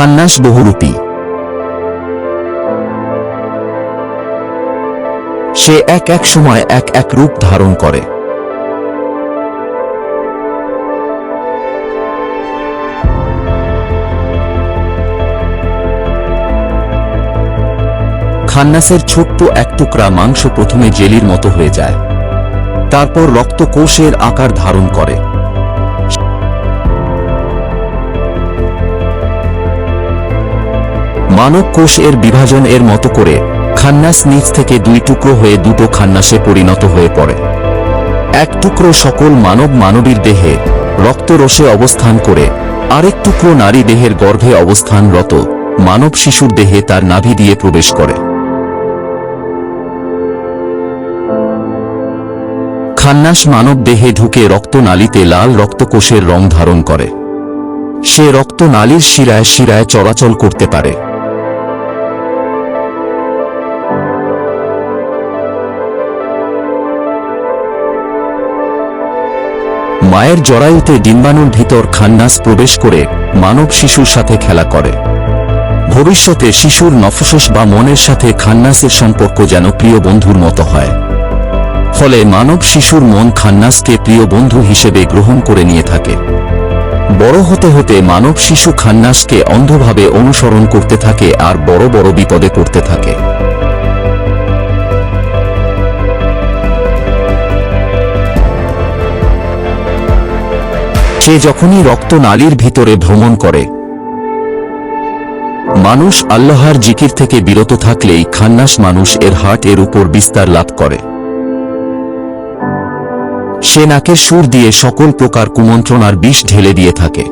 খান্নাস বহুরূপী। সে এক এক সময় এক এক রূপ ধারণ করে। খান্নাসের ছোট্ট এক টুকরা মাংস প্রথমে জেলির মতো হয়ে যায়। তারপর রক্তকোষের আকার ধারণ করে। মানব কোষ এর বিভাজন এর মতো করে খান্নাস নিচ থেকে দুই টুকরো হয়ে দুটো খান্নাসে পরিণত হয়ে পড়ে। এক টুকরো সকল মানব মানবীর দেহে রক্তরসে অবস্থান করে, আরেক টুকরো নারী দেহের গর্ভে অবস্থানরত মানব শিশুর দেহে তার নাভি দিয়ে প্রবেশ করে। খান্নাস মানব দেহে ঢুকে রক্তনালীতে লাল রক্তকোষের রং ধারণ করে। সে রক্তনালীর শিরায় শিরায় চলাচল করতে পারে। মায়ের জরায়ুতে ডিম্বাণুর ভিতর খান্নাস প্রবেশ করে মানব শিশুর সাথে খেলা করে। ভবিষ্যতে শিশুর নফসস বা মনের সাথে খান্নাসের সম্পর্ক যেন প্রিয় বন্ধুর মতো হয়। ফলে মানব শিশুর মন খান্নাসকে প্রিয় বন্ধু হিসেবে গ্রহণ করে নিয়ে থাকে। বড় হতে হতে মানব শিশু খান্নাসকে অন্ধভাবে অনুসরণ করতে থাকে আর বড় বড় বিপদে পড়তে থাকে। সে যখনই রক্তনালীর ভিতরে ভ্রমণ করে, মানুষ আল্লাহর জিকির থেকে বিরত থাকলেই খান্নাস মানুষ এর হাট এর উপর বিস্তার লাভ করে। সে নাকের সুর দিয়ে সকল প্রকার কুমন্ত্রণার বিষ ঢেলে দিয়ে থাকে।